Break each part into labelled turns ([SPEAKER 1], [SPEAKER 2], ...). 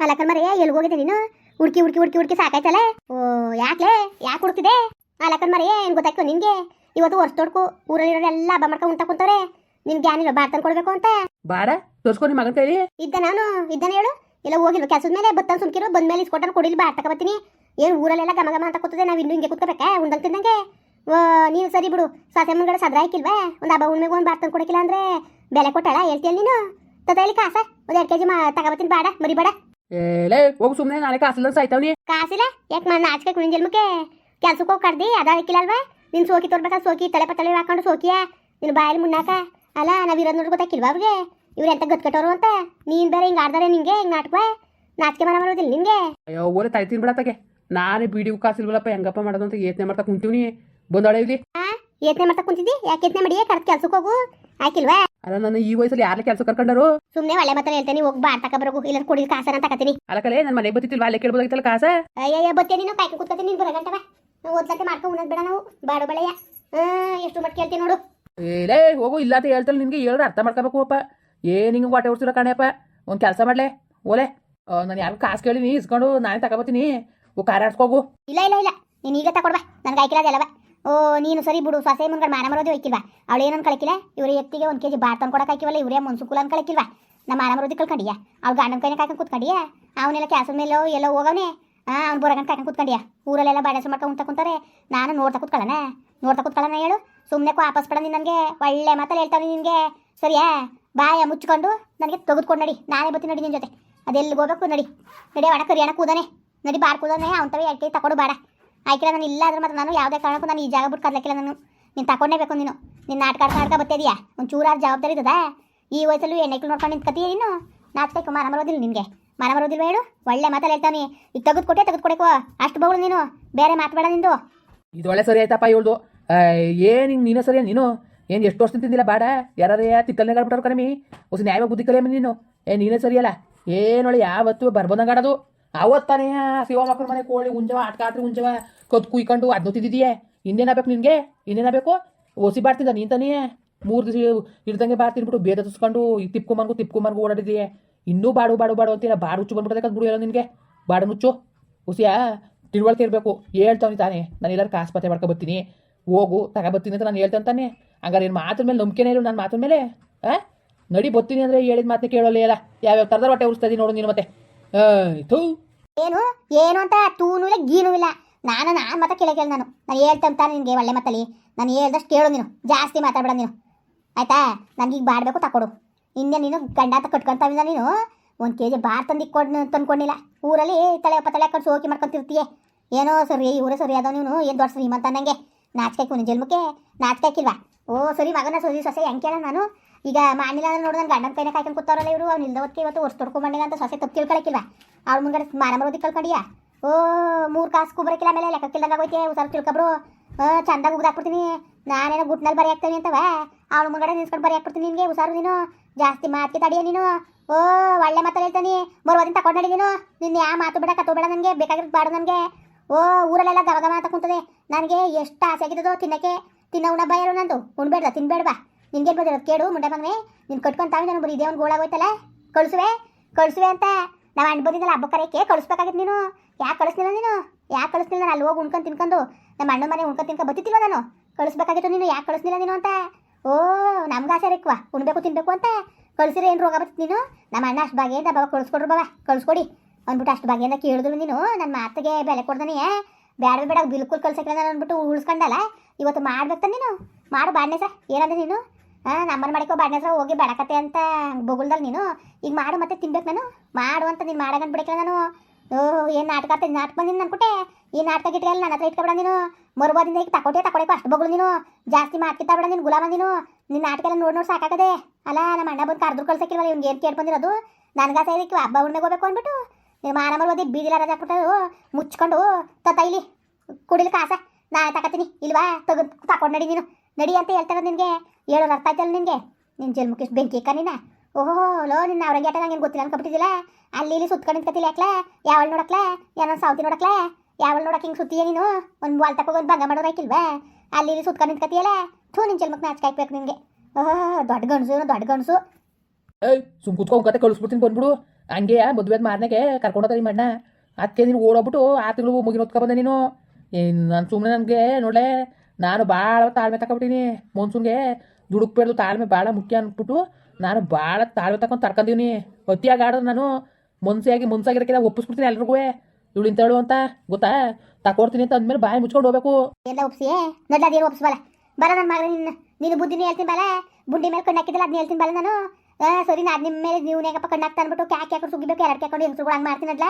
[SPEAKER 1] ಅಲ್ಲಕ್ಕ ಮರೆ ಎಲ್ಲಿ ಹೋಗಿದೆ ನೀನು? ಹುಡ್ಕಿ ಹುಡ್ಕಿ ಹುಡ್ಕಿ ಹುಡ್ಕಿ ಸಾಕಾಯ್ತಲ್ಲ ಓ ಯಾಕ್ಲೆ? ಯಾಕೆ ಹುಡುಕ್ತಿದೆ ಅಲ್ಲಕ್ಕ ಮರೆ ಏನು ಗೊತ್ತಾಯ್ತು ನಿನಗೆ? ಇವತ್ತು ವರ್ಷ ತೊಡ್ಕು ಊರಲ್ಲಿರೋರೆಲ್ಲ ಹಬ್ಬ ಮಾಡ್ಕೊಂಡು ಉಂಟ ನಿನ್ ಬಾರ್ ಬಾರ್ತನ್ ಕೊಡ್ಬೇಕು ಅಂತ?
[SPEAKER 2] ಬಾರ ತೋರ್ಸ್ಕೊ ನಿಮ್ಮ ಮಗನ ಕೈಲಿ.
[SPEAKER 1] ಇದ್ದ ನಾನು. ಇದ್ದಾನೆ ಹೇಳು. ಇಲ್ಲ ಹೋಗಿಲ್ವ? ಕೆಲಸದ ಮೇಲೆ ಬತ್ತನ್ ಸುಮ್ಕಿರು ಬಂದ ಮೇಲೆ ಇಸ್ಕೊಟ್ಟಾನ ಕೊಡಿಲಿ ಬಾರ್ ತಕ ಬರ್ತೀನಿ. ಏನು ಊರಲ್ಲೆಲ್ಲ ಗಮ ಗಮ ಅಂತ ಕೂತದೆ ನಾವು ಇನ್ನೂ ಹಿಂಗೆ ಕೂತ್ಕೋಬೇಕಾ? ಉಂಡಂಗ್ ತಿಂದಂಗೆ? ಓ ನೀನು ಸರಿ ಬಿಡು. ಸಾಸೆ ಮುಂಗಡೆ ಸದ್ರ ಹಾಕಿಲ್ವಾ? ಒಂದು ಹಬ್ಬ ಉಣ್ಮೆಗೆ ಒಂದು ಬಾರ್ತನ್ ಕೊಡಕಿಲ್ಲ ಅಂದ್ರೆ ಬೆಲೆ ಕೊಟ್ಟಾಳ? ಹೇಳ್ತೀಯ ನೀನು? ತಗೊಳ್ಳಿ ಕಾಸ ಒಂದು ಎರಡು ಕೆ ಜಿ ಮಾ ತಗೊಬತ್ತೀನಿ ಬೇಡ ಮರಿ ಬೇಡ
[SPEAKER 2] ಏಲೇ ಹೋಗು ಸುಮ್ಮನೆ ನಾಳೆ ಕಾಸಿಲ್ಲ ಸಾಯ್ತಾವ್ನಿ
[SPEAKER 1] ಕಾಸಿಲ್ಲ ಯಾಕೆ ನಾನು ಆಚೆ ಕುಣಿನ ಜನ್ಮಕ್ಕೆ ಕೆಲ್ಸಕ್ಕೆ ಹೋಗಿ ಕರ್ದಿ? ಅದ ಅಲ್ವಾ? ನಿನ್ ಸೋಕಿ ತೋರ್ಬೇಕಾ? ಸೋಕಿ ತಲೆ ಪತ್ತಲೆ ಹಾಕೊಂಡು ಸೋಕಿಯ? ನಿನ್ ಬಾಯಲ್ಲಿ ಮುನ್ನಾಕ? ಅಲ್ಲ ನಾವ್ ಇರೋದ್ ನೋಡಿ ಗೊತ್ತಾಕಿಲ್ವಾ ಅವ್ರಿಗೆ? ಇವ್ರು ಎಂತ ಗತ್ಕಟ್ಟೋರು ಅಂತ? ನೀನ್ ಬೇರೆ ಹಿಂಗ್ ಆಡ್ದಾರೆ ನಿಂಗೆ ಹಿಂಗ್ ನಾಟಕ? ನಾಚಿಕೆ ಮನ ಮಾಡೋದಿಲ್ಲ ನಿಂಗೆ
[SPEAKER 2] ಅಯ್ಯೋ ಓಲೆ ತಾಯ್ತೀನಿ ಬಿಡತ್ತಾಗೆ. ನಾನೇ ಬೀಡಿಗೂ ಕಾಸಿಲ್ವಲ್ಲಪ್ಪ ಹೆಂಗಪ್ಪ ಮಾಡೋದು ಅಂತ ಯೋಚನೆ ಮಾಡ್ತಾ ಕುಂತೀವ್ನಿ ಬಂದೋಳೆ ಇಲ್ಲಿ.
[SPEAKER 1] ಯತ್ನೆ ಮಾಡ್ತಾ ಕುಂತಿದ್ದಿ? ಯಾಕೆ ಯತ್ನೆ ಮಾಡಿ ಕರೆಕ್ಟ್ ಕೆಲ್ಸಕ್ಕೆ ಹೋಗು? ಆಯ್ಕಿಲ್ವಾ
[SPEAKER 2] ಅಲ್ಲ ನಾನು ಈ ವಯಸ್ಸಲ್ಲಿ ಯಾರು ಕೆಲಸ ಕರ್ಕೊಂಡರು?
[SPEAKER 1] ಸುಮ್ನೆ ಒಳ್ಳೆ ಮತ್ತೆ ಹೇಳ್ತೇನೆ ಹೋಗಿ ಬಾರ್ ತಕ ಬರೋಗು. ಇಲ್ಲ ಕುಡಿ ಕಾಸನ ತಕತೀನಿ.
[SPEAKER 2] ಅಲ್ಲಕಲೆ ನನ್ನ ಮನೆಗೆ ಬತ್ತಿಲ್ವಾ ಅಲ್ಲೇ ಕೇಳ್ಬೋದಾಗಿತ್ತಲ್ಲ ಕಾಸ?
[SPEAKER 1] ಅಯ್ಯಯ್ಯ ಬತ್ತೇ ನೀನು ಕಾಯ್ಕೊಂಡು ಕೂತ್ಕೊತೀನಿ ನೀನು ಬರಗಂಟವ ಓದ್ಲಂತೆ ಮಾಡ್ಕೊಂಡು ಉಣ್ಣದ್ ಬೇಡ ನಾವು. ಬಾಡು ಬಳೆಯ ಎಷ್ಟು ಮಟ್ ಕೇಳ್ತೀನಿ ನೋಡು.
[SPEAKER 2] ಏಲೇ ಹೋಗು ಇಲ್ಲ ಅಂತ ಹೇಳ್ತಲ್ಲ ನಿನ್ಗೆ ಹೇಳಿದ್ರೆ ಅರ್ಥ ಮಾಡ್ಕೋಬೇಕು ಅಪ್ಪ. ಏನ್ ಹಿಂಗೆ ಹೊಟ್ಟೆ ಉಡ್ಸಿರೋ ಕಣಪ್ಪ ಒಂದು ಕೆಲಸ ಮಾಡ್ಲೆ ಓಲೆ. ನಾನು ಯಾರು ಕಾಸು ಕೇಳಿನಿ ಇಸ್ಕೊಂಡು ನಾನೇ ತಗೋಬತ್ತೀನಿ ಓ ಕಾರ ಆಡ್ಸ್ಕೋಗು
[SPEAKER 1] ಇಲ್ಲ ಇಲ್ಲ ಇಲ್ಲ. ನೀನು ಈಗ ತಕೊಡ್ಬಾ ನನ್ಗೆ ಆಯ್ಕಿಲ್ಲ ಓ, ನೀನು ಸರಿ ಬಿಡು. ಸೊಸೆ ಮುಂದ್ಗಡೆ ಮಾನ ಮರೋದು ಹೋಯ್ಕಿಲ್ವಾ? ಅವಳು ಏನೊಂದು ಕಳಕಿಲ್ಲ ಇವ್ರ ಎತ್ತಿಗೆ ಒಂದು ಕೆಜಿ ಬಾರ್ ತಂದು ಕೊಡಕ್ಕೆ ಹಾಕಿವಲ್ಲ, ಇವರೇ ಮುನ್ಸುಕುಲ ಅಂತ ಕಳಕಿಲ್ವಾ? ನಮ್ಮ ಮಾನ ಮರೋದಿ ಕಳ್ಕೊಂಡಿಯ? ಅವ್ಳು ಗಂಡನ ಕೈನ ಕಾಯ್ಕೊಂಡು ಕೂತ್ಕೊಂಡಿಯ? ಅವನೆಲ್ಲ ಕ್ಯಾಸದ ಮೇಲೆ ಎಲ್ಲೋ ಹೋಗವನೇ? ಹಾಂ ಅವ್ನು ಬರೋಗಂಟ ಕಾಯ್ಕೊಂಡು ಕೂತ್ಕೊಂಡಿಯ? ಊರಲ್ಲೆಲ್ಲ ಬಾಡಸ ಮಾಡ್ಕೊಂಡು ಉಂಟ ಕುಂತಾರೆ? ನಾನು ನೋಡ್ತಾ ಕೂತ್ಕೊಳ್ಳೋಣ ನೋಡ್ತಾ ಕೂತ್ಕೊಳ್ಳೋಣ ಹೇಳು? ಸುಮ್ಮನೆ ವಾಪಸ್ ಪಡ ನೀನು ನನಗೆ? ಒಳ್ಳೆ ಮಾತಲ್ಲಿ ಹೇಳ್ತಾನೆ ನಿನಗೆ? ಸರಿಯಾ? ಬಾಯ ಮುಚ್ಕೊಂಡು ನನಗೆ ತೆಗೆದುಕೊಂಡು ನಡಿ. ನಾನೇ ಬರ್ತೀನಿ ನಡಿ ನಿನ್ನ ಜೊತೆ. ಅದೆಲ್ಲಿಗೆ ಹೋಗ್ಬೇಕು? ನಡಿ. ನಡಿ ಒಣ ಕರಿಯಣ ಕೂದಾನೆ. ನಡಿ, ಬಾರ್ ಕೂದಾನೆ. ಅವನ ಎರಡು ಕೈ ತಕೊಡು ಬಾಡ ಆಯ್ಕಿಲ್ಲ ನಾನು ಇಲ್ಲ ಅಂದ್ರೆ ಮತ್ತೆ ನಾನು ಯಾವುದೇ ಕಾರಣಕ್ಕೂ ನಾನು ಈ ಜಾಗ ಬಿಟ್ಟು ಕರ್ಲಕ್ಕಿಲ್ಲ ನಾನು. ನೀನು ತಕೊಂಡೇಬೇಕು ನೀನು. ನಿನ್ನ ನಾಟಕ ಆಡ್ತಾ ಬರ್ತಿದ್ಯಾ ಒಂದು ಚೂರಾರು ಜವಾಬ್ದಾರಿ ಇದ್ದದ? ಈ ವಯಸ್ಸಲ್ಲೂ ಹೆಣ್ಣೈಕ್ಳು ನೋಡ್ಕೊಂಡು ನಿಂತ್ಕತೀಯ ನೀನು? ನಾಚಿಕೆ ಮನ ಬರೋದಿಲ್ಲ ನಿನಗೆ. ಮರ ಬರೋದಿಲ್ಲ ಹೇಳು. ಒಳ್ಳೆ ಮಾತಲ್ಲಿ ಹೇಳ್ತಾನೆ ಈಗ ತೆಗೆದು ಕೊಟ್ಟೆ ತೆಗೆದು ಕೊಡಕೋ. ಅಷ್ಟು ಬಗಳು ನೀನು. ಬೇರೆ ಮಾತಬೇಡ ನಿಂದು.
[SPEAKER 2] ಇದು ಒಳ್ಳೆ ಸರಿ ಆಯ್ತಪ್ಪ ಇವಳ್ದು. ಏನು ಹಿಂಗೆ ನೀನು ಸರಿ ನೀನು? ಏನು ಎಷ್ಟು ವರ್ಷ ತಿಂದಿಲ್ಲ ಬೇಡ? ಯಾರೇ ತಿಕ್ಕಲ್ನೇ ಬಿಟ್ಟವ್ರು ಕರಮಿ ಹೊಸ ನ್ಯಾಯ ಬುದ್ಧಿ ಕಲಿಯಮ್ಮ ನೀನು. ಏ, ನೀನೇ ಸರಿಯಲ್ಲ ಏನೊಳ್ಳೆ ಯಾವತ್ತು ಬರ್ಬೋದಂಗಾಡೋದು ಅವತ್ತಾನೇ ಶಿವ ಮಕ್ಕಳ ಮನೆ ಕೋಳಿ ಉಂಜವ, ಆಟಕಾತ್ರಿ ಉಂಜವ ಕತ್ ಕುಯ್ಕೊಂಡು ಅದನ್ನು ತಿಂದಿದೀಯೇ? ಇನ್ನೇನಾಗಬೇಕು ನಿನಗೆ? ಓಸಿ ಬಾಡ್ತಿದ್ದ ನೀನ್ ತಾನೇ? ಮೂರು ದಿವಸ ಇಡ್ದಂಗೆ ಬಾರ್ ತಿನ್ಬಿಟ್ಟು ಬೇದ ತುಸ್ಕೊಂಡು ತಿಪ್ಕೊಂಬಂಗು ತಿಪ್ಕೊಂಬಂಗು ಓಡಾಡಿದೀಯ ಇನ್ನೂ ಬಾಡು ಬಾಡು ಬಾಡು ಅಂತೀರ ಬಾಡು ಹುಚ್ಚು ಬಂದ್ಬಿಟ್ಟದೆ ಬಿಡು ಹೇಳೋ ನಿನಗೆ. ಬಾಡು ಮುಚ್ಚು ಹುಸಿಯಾ ತಿಳುವಳಿಕೆ ಇರಬೇಕು. ಹೇಳ್ತಾವ್ನಿ ತಾನೇ. ನಾನು ಎಲ್ಲರೂ ಕಾಸು ಪತ್ತೆ ಮಾಡ್ಕೊ ಬರ್ತೀನಿ ಹೋಗು ತಗೊಬರ್ತೀನಿ ಅಂತ ನಾನು ಹೇಳ್ತೇನೆ ತಾನೆ. ಹಂಗಾರೆ ಏನು ಮಾತ್ರ ಮೇಲೆ ನಂಬಿಕೆನೇ ಇರು ನಾನು ಮಾತ್ರ ಮೇಲೆ. ಆ? ನಡಿ ಬರ್ತೀನಿ ಅಂದರೆ ಹೇಳಿದ ಮಾತನ್ನ ಕೇಳೋಲ್ಲ ಇಲ್ಲ ಯಾವ್ಯಾವ ಥರದ ಹೊಟ್ಟೆ ಉಳಿಸ್ತಾ ಇದೀನಿ ನೋಡು ನೀನು ಮತ್ತೆ.
[SPEAKER 1] ಏನು? ಏನು ಅಂತ ತೂನು ಗೀನು ಇಲ್ಲ. ನಾನು ನಾನು ಮತ್ತೆ ಕೇಳ ಕೇಳಿ ನಾನು. ನಾನು ಹೇಳ್ತಂತಾನೆ ನಿನಗೆ ಒಳ್ಳೆ ಮಾತಲ್ಲಿ ನಾನು ಹೇಳ್ದಷ್ಟು ಕೇಳು ನೀನು. ಜಾಸ್ತಿ ಮಾತಾಡಬೇಡ ನೀನು. ಆಯ್ತಾ? ನನಗೆ ಈಗ ಬಾಡಬೇಕು ತಕೊಡು. ಇನ್ನೇ ನೀನು ಗಂಡ ಅಂತ ಕಟ್ಕೊಂತಾವಿಂದ ನೀನು. ಒಂದು ಕೆ ಜಿ ಬಾರ್ ತಂದು ಕೊಡ್ ತಂದ್ಕೊಂಡಿಲ್ಲ. ಊರಲ್ಲಿ ತಲೆ ತಲೆ ಹಾಕೊಂಡು ಸೋಕಿ ಮಾಡ್ಕೊಂತಿರ್ತೀಯ. ಏನೋ ಸರಿ ಊರೇ ಸರಿ ಅದಾವ ನೀನು. ಏನು ದೊಡ್ಡ ಶ್ರೀಮಂತ ನನಗೆ ನಾಚಿಕೆ ಕುನಿ ಜನ್ಮಕ್ಕೆ ನಾಚಿಕೆ ಓ ಸರಿ, ಮಗನ ಸರಿ ಸೊಸೆ ಹೆಂಗೆ ಕೇಳ ನಾನು? ಈಗ ಮಾಡಿಲ್ಲ ಅಂದ್ರೆ ನೋಡು ನನ್ನ ಗಂಡನ ಕೈನ ಕಾಯ್ಕೊಂಡು ಕೂತಾರಲ್ಲ ಇವರು. ಅವ್ನು ಇಲ್ದವತ್ತಿಗೆ ಇವತ್ತು ವರ್ಷ ತೊಡ್ಕೊಂಬಂಡಿಲ್ಲ ಅಂತ ಸೊಸೆ ತಪ್ಪು ತಿಳ್ಕೊಳಕ್ಕಿಲ್ವಾ ಅವ್ರ ಮುಂದೆ ಮಾನಮರೋದಿ ಕಳ್ಕೊಂಡಿಯಾ? ಓ, ಮೂರು ಕಾಸು ಕುಬ್ರಕ್ಕಿಲ್ಲ ಆಮೇಲೆ ಲೆಕ್ಕಕ್ಕಿಲ್ದಂಗೆ ಆಗೋಯ್ತೆ ಹುಷಾರು ತಿಳ್ಕೊಬ್ರು ಚಂದಾಗ ಉಗ್ದಾಕ್ಬಿಡ್ತೀನಿ ನಾನೇನೋ ಗುಟ್ನಲ್ಲಿ ಬರಿ ಹಾಕ್ತೀನಿ ಅಂತವ. ಅವಳು ಮುಂಗಡೆ ನಿನ್ಸ್ಕೊಂಡು ಬರಿ ಹಾಕ್ಬಿಡ್ತೀನಿ ನಿನಗೆ, ಹುಷಾರು ನೀನು. ಜಾಸ್ತಿ ಮಾತಿಗೆ ತಡಿಯ ನೀನು. ಓ, ಒಳ್ಳೆ ಮಾತಲ್ಲಿ ಹೇಳ್ತಾನೆ. ಬರುವುದಿನ ತಗೊಂಡು ನೀನು. ನಿನ್ನ ಯಾವ ಮಾತು ಬೇಡ ಕತ್ತು ಬೇಡ ನನಗೆ ಬೇಕಾಗಿರೋದು ಬಾಡು ನನಗೆ. ಓ, ಊರಲ್ಲೆಲ್ಲ ಗಮ ಅಂತ ಕುಂತದೆ. ನನಗೆ ಎಷ್ಟು ಆಸೆ ಆಗಿದ್ದು ತಿನ್ನಕ್ಕೆ. ತಿನ್ನ ಉಣ ಬಯರು ನಂದು? ಉಣ್ಬೇಡ್ದ ತಿನ್ಬೇಡ್ವಾ? ನಿನ್ಗೆ ಬಂದಿರೋದು ಕೇಳು, ಮುಂಡೆ ಮಗನೇ ನೀನು ಕಟ್ಕೊಂತಾವೆ ನಾನು ಬರೀ ಇದೇ ಒಂದು ಗೋಳಾಗೋಯ್ತಲ್ಲ? ಕಳಿಸುವೆ ಕಳಿಸುವೆ ಅಂತ. ನಾವು ಅಣ್ಣ ಬಂದಿದ್ದಲ್ಲ ಹಬ್ಬ ಕರೆಯಕ್ಕೆ ಕಳಿಸ್ಬೇಕಾಗಿತ್ತು ನೀನು. ಯಾಕೆ ಕಳಿಸ್ಲಿಲ್ಲ ನೀನು? ಯಾಕೆ ಕಳಿಸ್ಲಿಲ್ಲ? ನಾನು ಅಲ್ಲಿ ಹೋಗಿ ಉಣ್ಕೊಂಡು ತಿನ್ಕೊಂಡು ನಮ್ಮ ಅಣ್ಣ ಮನೆ ಉಣ್ಕೊಂಡು ತಿನ್ಕೊಂಡು ಬತ್ತಿತ್ತಿಲ್ವ ನಾನು? ಕಳಿಸ್ಬೇಕಾಗಿತ್ತು ನೀನು, ಯಾಕೆ ಕಳಿಸ್ಲಿಲ್ಲ ನೀನು ಅಂತ? ಓ, ನಮ್ಗೆ ಆಸೆ ರಿಕ್ವಾ ಉಣ್ಬೇಕು, ತಿನ್ಬೇಕು ಅಂತ? ಕಳಿಸಿದ್ರೆ ಏನು ರೋಗ ಬತ್ತು ನೀನು? ನಮ್ಮ ಅಣ್ಣ ಅಷ್ಟು ಬಗೆಯಿಂದ ಬಾಬಾ ಕಳಿಸ್ಕೊಡ್ರು ಬಾಬಾ, ಕಳಿಸ್ಕೊಡಿ. ಅಂದ್ಬಿಟ್ಟು ಅಷ್ಟು ಬಾಗಿಯಿಂದ ಕೇಳಿದ್ರು ನೀನು. ನನ್ನ ಮಾತಿಗೆ ಬೆಲೆ ಕೊಡ್ದಾನೆ. ಬೇಡ ಬೇಡ ಬಿಲ್ಕುಲ್ ಕಳ್ಸಕ್ಕಿಲ್ಲ ಅಂದ್ಬಿಟ್ಟು ಉಳಿಸ್ಕೊಂಡಲ್ಲ. ಇವತ್ತು ಮಾಡ್ಬೇಕು ನೀನು. ಮಾಡು ಬಾಡ್ನೆ ಸರ್ ಏನಂದ್ರೆ ನೀನು? ಹಾಂ ನಮ್ಮನ್ನ ಮಾಡಿಕೋ ಬಾಡ್ನೆ ಹೋಗಿ ಬೆಳಕತ್ತೆ ಅಂತ ಬೊಗುಳ್ದಲ್ಲಿ ನೀನು. ಈಗ ಮಾಡು ಮತ್ತೆ ತಿನ್ಬೇಕು ನಾನು. ಮಾಡು ಅಂತ ನೀನು ಮಾಡಗಂತ ಬಿಡಕ್ಕೆ ನಾನು. ಓ ಏನು ನಾಟಕ ಆಡ್ತಾ ನಾಟಕ ಬಂದಿನ ಅನ್ಕೊಟ್ಟೆ ಈ ನಾಟಕ ಗಿಟ್ಗೆಲ್ಲ ನನ್ನ ಹತ್ರ ಇಟ್ಕೊಬೇಡ ನೀನು. ಮರುವಾದಿಂದ ಈಗ ತಕೊಟ್ಟೆ ತಕೊಳಕ್ಕೆ ಅಷ್ಟು ಬೊಗಳು ನೀನು. ಜಾಸ್ತಿ ಮಾತ್ಕಿತ್ತ ಬೇಡ ನೀನು ಗುಲಾಮ ನೀನು. ನಿನ್ನ ನಾಟಕ ಎಲ್ಲ ನೋಡಿ ನೋಡಿ ಸಾಕಾಗದೆ. ಅಲ್ಲ, ನಮ್ಮ ಅಣ್ಣ ಬಂದು ಕರೆದ್ರು ಕಳ್ಸಕ್ಕಿಲ್ವಲ್ಲ ಇವ್ನಿಗೆ ಏನು ಕೇಳಿ ಬಂದಿರೋದು? ನನಗಾಸೆ ಇದಕ್ಕೆ ಹಬ್ಬ ಹುಣ್ಣಿಗೆ ಹೋಗ್ಬೇಕು ಅಂದ್ಬಿಟ್ಟು ನೀವು ಮಾನ ಮರುವಾದಿ ಬೀದಿಲ ರಜಾ ಹಾಕ್ಬಿಟ್ಟು ಮುಚ್ಕೊಂಡು ತತ್ತ ಇಲ್ಲಿ ಕುಡಿಲಿ ಕಾಸ ನಾ ತಕತೀನಿ. ಇಲ್ವಾ? ತೆಗೆದು ತಕೊಂಡು ನಡಿ ನೀನು. ನಡಿ ಅಂತ ಹೇಳ್ತಾರೆ ನಿನಗೆ. ಹೇಳೋ ಅರ್ಥ ಆಯ್ತಲ್ಲ ನಿನಗೆ? ನಿನ್ನ ಜೇಲ್ ಇಷ್ಟು ಬೆಂಕಿ ನೀನ? ಓಹೋ, ಲೋ, ನಿನ್ನ ಅವ್ರಂಗೆ ಆಟ ನಂಗೆ ಗೊತ್ತಿಲ್ಲ ಅನ್ಕೊಬಿಟ್ಟಿದ್ದಿಲ್ಲ? ಅಲ್ಲಿ ಇಲ್ಲಿ ಸುತ್ಕೊಂಡು ನಿಂತ್ಕತಿಲ್ಲ ಯಾಕ್ಲ? ಯಾವಳು ನೋಡಕ್ಲ? ಏನೋ ಸಾವ್ತಿ ನೋಡಕ್ಲ? ಯಾವಳು ನೋಡಕ್ಕೆ ಹಿಂಗೆ ಸುತ್ತೀಯ ನೀನು? ಒಂದು ಬಾಲ್ ತಕೋ ಒಂದು ಭಂಗ ಮಾಡೋರು ಹಾಕಿಲ್ವಾ ಅಲ್ಲಿ ಇಲ್ಲಿ ಸುತ್ಕೊಂಡು ನಿಂತ್ಕತಿಯಲ್ಲ ಥೂ ನಿನ್ನ ಜಲ್ಮಕ್ಕೆ ನಾಚಿಕೆ ಹಾಕ್ಬೇಕು ನಿನಗೆ. ಓಹೋ, ದೊಡ್ಡ ಗಣಸು ದೊಡ್ಡ ಗಣಸು
[SPEAKER 2] ಏಯ್, ಸುಮ್ ಕುತ್ಕೊಂಡು ಕತೆ ಕಳಿಸ್ಬಿಡ್ತೀನಿ, ಬಂದ್ಬಿಡು. ಹಂಗೆ ಮದುವೆ ಮಾರನೆಗೆ ಕರ್ಕೊಂಡೋದ ನಿಮ್ಮ ಮಣ್ಣ. ಅದಕ್ಕೆ ನೀನು ಓಡೋಗ್ಬಿಟ್ಟು ಆ ತಿಂಗಳು ಮುಗಿನ ಹೊತ್ಕೊಂಡ್ಬಂದೆ ಬಂದೆ ನೀನು. ನಾನು ಸುಮ್ಮನೆ ನನಗೆ ನೋಡಲೆ ನಾನು ಭಾಳ ತಾಳ್ಮೆ ತಗೊಬಿಟ್ಟಿನಿ ಮನ್ಸೂನ್ಗೆ ದುಡುಕ್ಬೇಡ್ದು ತಾಳ್ಮೆ ಭಾಳ ಮುಖ್ಯ ಅಂದ್ಬಿಟ್ಟು ನಾನು ಭಾಳ ತಾಳ್ಮೆ ತಗೊಂಡು ತರ್ಕಂದೀವ್ನಿ. ಅತಿಯಾಗಿ ಆಡೋದು ನಾನು ಮನ್ಸಿಯಾಗಿ ಮನ್ಸಾಗಿರೋಕೆ ಒಪ್ಪಿಸ್ಬಿಡ್ತೀನಿ ಎಲ್ರಿಗೂ. ಇವಳು ಇಂತೇಳು ಅಂತ ಗೊತ್ತಾ? ತಕೊಡ್ತೀನಿ ಅಂತ ಅಂದ್ಮೇಲೆ ಬಾಯಿ ಮುಚ್ಕೊಂಡು ಹೋಗ್ಬೇಕು.
[SPEAKER 1] ಎಲ್ಲ ಒಪ್ಸಿ ನೋಡ್ಲ ಅದೇನು ಒಪ್ಸ್ಬಲ್ಲ ಬರ ನನ್ನ ಮಗ ನಿನ್ನ. ನೀನು ಬುದ್ಧಿನೇ ಹೇಳ್ತೀನಿ ಬಲ. ಬುಂಡಿ ಮೇಲೆ ಕಣ್ಣು ಹಾಕಿದ್ದಲ್ಲ ಅದನ್ನ ಹೇಳ್ತೀನಿ ಬಲ ನಾನು. ಸರಿ, ನಾ ನಿಮ್ಮ ಮೇಲೆ ನೀವು ನೇಗಪ್ಪ ಕಣ್ಣು ಹಾಕ್ತಾ ಅಂದ್ಬಿಟ್ಟು ಕ್ಯಾಕ್ ಹಾಕೊಂಡು ಸುಗಿಬೇಕು ಎರಡು ಕ್ಯಾಕೊಂಡು ಹೆಂಗಸ್ರುಗಳು ಹಂಗೆ ಮಾಡ್ತೀನಲ್ಲ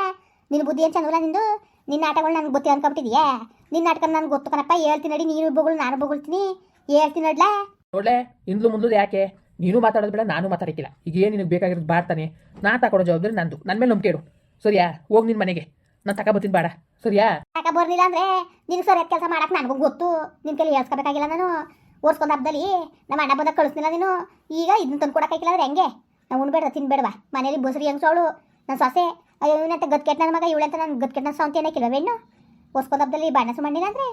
[SPEAKER 1] ಬುದ್ಧಿ ಏನು ನಿಂದು? ನಿನ್ನ ಆಟಗಳು ನನಗೆ ಗೊತ್ತಿ ಅನ್ಕೊಂಬಿಟ್ಟಿದ್ಯಾ? ನಿನ್ನ ಆಟಕ ನನಗೆ ಗೊತ್ತು ಕಣಪ್ಪ. ಹೇಳ್ತೀನಿ ನಡಿ ನೀನು ಬೊಗಳು ನಾನು ಬೊಗಳ್ತೀನಿ. ಹೇಳ್ತೀನಿ ನೋಡ್ಲಾ?
[SPEAKER 2] ನೋಡ್ಲೆ ಇಂದ್ಲು ಮುಂದ್ಲು ಯಾಕೆ? ನೀನು ಮಾತಾಡೋದು ಬೇಡ ನಾನು ಮಾತಾಡಕ್ಕಿಲ್ಲ. ಈಗ ಏನು ನಿನಗೆ ಬೇಕಾಗಿರೋದು ಬಾಡ್ತಾನೆ ನಾನು ತಗೊಳ್ಳೋ ಜವಾಬ್ದಾರಿ ನಂದು. ನನ್ನ ಮೇಲೆ ನಂಬಿಕೆ ಇಡು. ಸರಿಯಾ? ಹೋಗಿ ನಿನ್ನ ಮನೆಗೆ. ನಾನು ತಗೊಬತ್ತೀನಿ ಬೇಡ. ಸರಿಯಾ?
[SPEAKER 1] ತಕ ಬರ್ಲಿಲ್ಲ ಅಂದ್ರೆ ನಿನಗೆ ಸರಿಯಾದ ಕೆಲಸ ಮಾಡಕ್ಕೆ ನನಗೂ ಗೊತ್ತು. ನಿನ್ನ ಕೈಲಿ ಹೇಳ್ಸ್ಕೊಬೇಕಾಗಿಲ್ಲ ನಾನು. ಓಡಿಸ್ಕೊಂಡ್ ಹಬ್ಬದಲ್ಲಿ ನಮ್ಮ ಅಣ್ಣ ಬಂದಾಗ ಕಳಿಸ್ನಿಲ್ಲ ನೀನು. ಈಗ ಇದನ್ನ ತಂದು ಕೊಡೋಕ್ಕಾಗಿಲ್ಲ ಅಂದ್ರೆ ಹೆಂಗೆ? ನಾವು ಉಣ್ಬೇಡ ತಿನ್ಬೇಡವಾ. ಮನೇಲಿ ಬಸರಿ ಹೆಂಗ್ಸೋಳು? ನನ್ನ ಸೊಸೆ ಅಯ್ಯೋ, ಇವನಂತ ಗದ್ಕೆಟ್ ನನ್ನ ಮಗ, ಇವಳಂತ ನನ್ನ ಗದ್ಕೆಟ್ ನನ್ನ ಸೌಂತಿ ಏನಕ್ಕಿಲ್ವ ಹೆಣ್ಣು? ಓಡಿಸ್ಕೊಂಡ್ ಹಬ್ಬದಲ್ಲಿ ಬಾಣಸು ಅಂದ್ರೆ?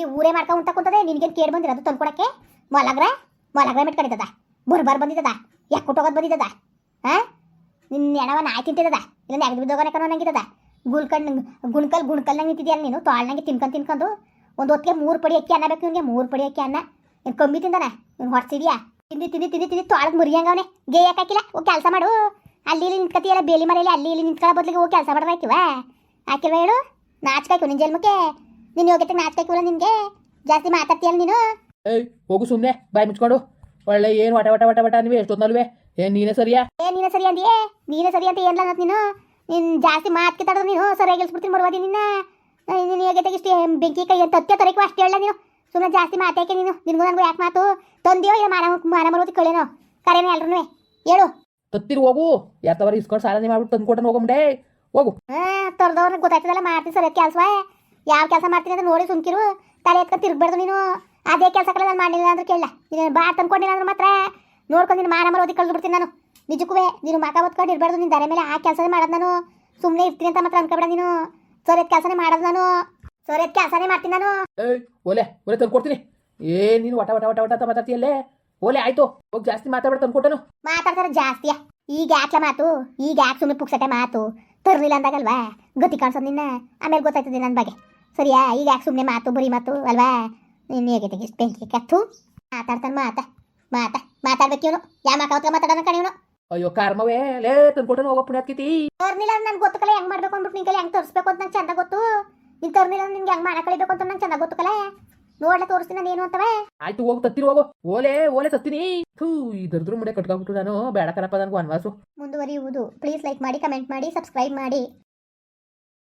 [SPEAKER 1] ಈ ಊರೇ ಮಾಡ್ಕೊಂಡು ಉಂಟ ಕುಂತದೆ ನಿನ್ಗೆ ಕೇಳಿ ಬಂದಿರೋದು ತಂದು ಮೊಲಗ್ರ ಮೊಲಗ್ರ? ಮೊಲಗ್ರ ಮೆಟ್ಕೊಂಡಿದ್ದದ? ಬರ್ಬಾರ್ ಬಂದಿದ್ದದ? ಯಾಕೆ ಕುಟೋಗದ್ ಬಂದಿದ್ದದ? ಹಾ ನಿನ್ನ ಎಣವ ನಾಯಿ ತಿಂತಿದ್ದದ? ಇಲ್ಲ ನೆಗದು ಬಿದ್ದೋಗನೆ ಕಣೋ ನಂಗಿದ್ದದ ಗುಣಕಲ್ ಗುಣ್ಕಲ್ ನಂಗೆ ನಿಂತಿದ್ಯಲ್ಲ ನೀನು? ತಾಳ್ನಂಗೆ ತಿನ್ಕೊಂಡು ತಿನ್ಕೊಂಡು? ಒಂದು ಹೊತ್ತಿಗೆ ಮೂರು ಪಡಿ ಅಕ್ಕಿ ಅನ್ನ ಬೇಕು ಇವನಿಗೆ ಮೂರು ಪಡಿ ಅಕ್ಕಿ ಅನ್ನ. ಏನು ಕಮ್ಮಿ ತಿಂದನ? ಇವ್ನು ಹೊಡ್ಸಿದ್ಯಾ? ತಿಂದು ತಿಂದು ತಿಂದು ತಿಂದು, ತಾಳದ್ ಮುರಿಯಂಗವನೆ ಗೇ ಓ, ಕೆಲಸ ಮಾಡು. ಅಲ್ಲಿ ಇಲ್ಲಿ ನಿಂತ್ಕತಿಯಲ್ಲ ಬೇಲಿ ಮರೆಯಲ್ಲಿ ಅಲ್ಲಿ ಇಲ್ಲಿ ನಿಂತ್ಕೊಳ್ಳೋ ಬದಲಿಗೆ ಹೋಗಿ ಕೆಲಸ ಮಾಡಬೇಕಿವ? ಹಾಕಿಲ್ವ ಹೇಳು? ನಾಚ್ಕಾಯ್ಕು ನಿನ್ನ ಜನ್ಮಕ್ಕೆ ನಿನ್ನ ಯೋಗ್ಯತೆ ನಾಚ್ಕಾಯ್ಕುಲ್ಲ ನಿನಗೆ. ಜಾಸ್ತಿ ಮಾತಾಡ್ತೀಯಲ್ಲ ನೀನು?
[SPEAKER 2] ಏಯ್ ಹೋಗು ಸುಮ್ಮನೆ ಬಾಯಿ ಮುಚ್ಕೊಂಡು. ಒಳ್ಳೆ ಏನು ವಟ ವಟ ವಟ ವಟ ನೀವೇ ಎಷ್ಟೊತ್ತಲ್ವೇ ಏನ್ ನೀನೇ ಸರಿಯಾ?
[SPEAKER 1] ಏ ನೀನೇ ಸರಿ ಅಂದಿಯೇ? ನೀನೇ ಸರಿ ಅಂತ ಏನ್ಲ ಅನ್ನೋದು ನೀನು? ನೀನು ಜಾಸ್ತಿ ಮಾತು ಕಿತ್ತಾಡೋದು ನೀನು? ಸರಿಯಾಗಿ ಗೆಲ್ಸ್ಬಿಡ್ತೀನಿ ಬರುವಾದಿ ನಿನ್ನ? ನಿನ್ನ ಯೋಗ್ಯತೆಗೆ ಇಷ್ಟು ಬೆಂಕಿ ಕೈ ಅಂತ ಹತ್ತೆ ತರಕು ಅಷ್ಟೇ ಹೇಳ ನೀನು. ಸುಮ್ಮನೆ ಜಾಸ್ತಿ ಮಾತಾಕೆ ನೀನು? ನಿನ್ಗೂ ನನಗೂ ಯಾಕೆ ಮಾತು? ತಂದೆಯೋ ಇಲ್ಲ ಮಾನ ಮಾನ ಮರುವತಿ ಕಳೆನೋ? ಕರೆನೋ ಎಲ್ರೂ ಹೇಳು.
[SPEAKER 2] ತತ್ತಿರು ಹೋಗು. ಯಾತವರ ಇಸ್ಕೊಂಡು ಸಾಲನೆ ಮಾಡ್ಬಿಟ್ಟು ತಂದು ಕೊಟ್ಟನು ಹೋಗಂಬಿಡೆ ಹೋಗು.
[SPEAKER 1] ಹಾಂ ತೊರೆದವ್ರಿಗೆ ಗೊತ್ತಾಯ್ತದಲ್ಲ ಮಾಡ್ತೀನಿ ಸರ್ ಕೆಲಸ ಯಾವ ಕೆಲಸ ಮಾಡ್ತೀನಿ ಅಂತ ನೋಡಿ ಸುಮ್ಕಿರು. ತಲೆ ಎತ್ಕೊಂಡು ತಿರ್ಗಬಾರ್ದು ನೀನು. ಅದೇ ಕೆಲಸ ಕಡೆ ನಾನು ಮಾಡಿಲ್ಲ ಅಂದ್ರೆ ಕೇಳ ನೀನು ಬಾ ತಂದ್ಕೊಂಡಿಲ್ಲ ಅಂದ್ರೆ ಮಾತ್ರ. ನೋಡ್ಕೊಂಡು ನೀನು ಮಾನ ಮರೋದಿ ಕಳ್ದು ಬಿಡ್ತೀನಿ ನಾನು. ನಿಜಕ್ಕೂ ನೀನು ಮಕ ಓದ್ಕೊಂಡು ಇರಬಾರ್ದು ನಿನ್ನ ದರೆ ಮೇಲೆ ಆ ಕೆಲಸನೇ ಮಾಡೋದು ನಾನು. ಸುಮ್ಮನೆ ಇರ್ತೀನಿ ಅಂತ ಮಾತ್ರ ಅನ್ಕೊಬೇಡ ನೀನು. ಸೊರೆದ ಕೆಲಸನೇ ಮಾಡೋದು ನಾನು. ಸೊರೆದ ಕೆಲಸನೇ ಮಾಡ್ತೀನಿ ನಾನು.
[SPEAKER 2] ಏಯ್ ಓಲೆ ಓಲೆ ತಂದ್ಕೊಡ್ತೀನಿ. ಕೊಡ್ತೀನಿ ಏ ನೀನು ಒಟ ಒಟ ಒಟ ಒಟ ಅಂತ ಮಾತಾಡ್ತೀಯಲ್ಲೇ? ಓಲೆ ಆಯ್ತು. ಹೋಗಿ ಜಾಸ್ತಿ ಮಾತಾಡ್ಬಿಟ್ಟು ತಂದು ಕೊಟ್ಟನು
[SPEAKER 1] ಮಾತಾಡ್ತಾರೆ ಜಾಸ್ತಿಯಾ ಈಗ ಯಾಕ್ಲ ಮಾತು? ಈಗ ಯಾಕೆ ಸುಮ್ಮನೆ ಪುಕ್ಸಟೆ ಮಾತು? ತರಲಿಲ್ಲ ಅಂದಾಗಲ್ವಾ? ಗತಿ ಕಾಣಿಸೋದು ನಿನ್ನ? ಆಮೇಲೆ ಗೊತ್ತಾಯ್ತದೆ ನನ್ನ ಬಗ್ಗೆ. ಸರಿಯಾ? ಈಗ ಯಾಕೆ ಸುಮ್ಮನೆ ಮಾತು ಬರೀ ಮಾತು ಅಲ್ವಾ? ನೀನು ಹೇಗೆ ತೆಗಿಸ್ ಬೆಂಕಿ ಕತ್ತು ಮಾತಾಡ್ತಾನೆ ಮಾತ. ಮಾತ. ಮಾತಾಡ್ಬೇಕು ಇವನು. ಯಾ ಮಾತಾಡ್ತಾ ಮಾತಾಡೋಣ ಕಣ ಇವನು?
[SPEAKER 2] ಅಯ್ಯೋ ಕಾರ್ಮವೇ. ಲೇ ತಂದು ಕೊಟ್ಟನು ಹೋಗೋ ಪುಣ್ಯಾತ್ಕಿತಿ
[SPEAKER 1] ತರ್ನಿಲ್ಲ ನನ್ಗೆ ಗೊತ್ತು ಕಲೆ ಹೆಂಗ್ ಮಾಡ್ಬೇಕು ಅಂದ್ಬಿಟ್ಟು ನಿಂಗೆ ಹೆಂಗ್ ತೋರಿಸ್ಬೇಕು ಅಂತ ನಂಗೆ ಚಂದ ಗೊತ್ತು. ನೀನು ತರ್ನಿಲ್ಲ ನಿನ್ಗೆ ಹೆಂಗ್ ಮಾಡಕಳಿಬೇಕು ಅಂತ ನಂಗೆ ಚಂದ ಗೊತ್ತು ಕಲೆ. ನೋಡ್ಲೆ ತೋರಿಸ್ತೀನಿ ಏನು ಅಂತವೆ?
[SPEAKER 2] ಆಯ್ತು ಹೋಗು ತತ್ತಿರು ಹೋಗು. ಓಲೆ ಓಲೆ ತತ್ತೀನಿ ಥೂ ಈ ದರ್ದ್ರ ಮುಡೆ ಕಟ್ಕೊಂಡ್ಬಿಟ್ಟು ನಾನು. ಬೇಡ ಕರಪ್ಪ ನನಗೂ ಅನ್ವಾಸು
[SPEAKER 1] ಮುಂದುವರಿಯುವುದು. ಪ್ಲೀಸ್ ಲೈಕ್ ಮಾಡಿ ಕಮೆಂಟ್ ಮಾಡಿ ಸಬ್ಸ್ಕ್ರೈಬ್ ಮಾಡಿ.